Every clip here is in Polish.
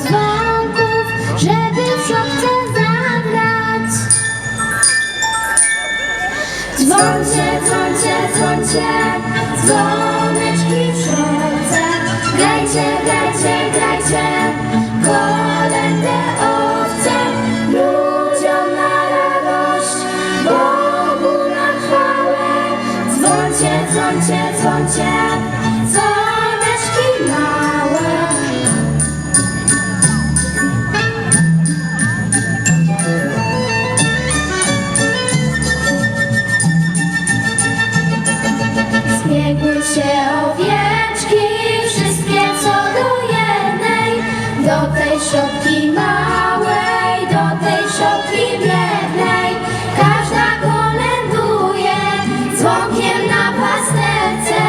dzwonków, żeby w szopce. Dzwoncie, dzwoncie, dzwoncie, dzwoneczki w grajcie, grajcie, grajcie, na radość, Bogu na chwałę. Dzwoncie, dzwoncie, dzwoncie, Zbiegły się owieczki, wszystkie co do jednej, do tej szopki małej, do tej szopki biednej. Każda kolęduje dzwonkiem na pasterce,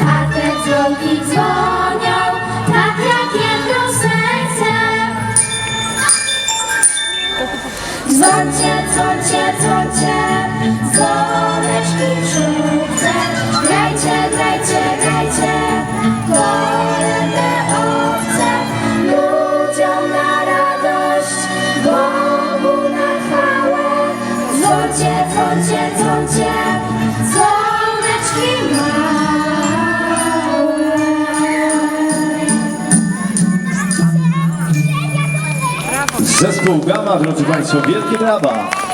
a te dzwonki dzwonią tak jak jedno serce. Dzwoncie, dzwoncie, dzwoncie, dzwoneczki żółte. Dzwoncie, dzwoncie, dzwoncie, dzwoneczki małe. Zespół Gama, drodzy Państwo, wielkie brawa!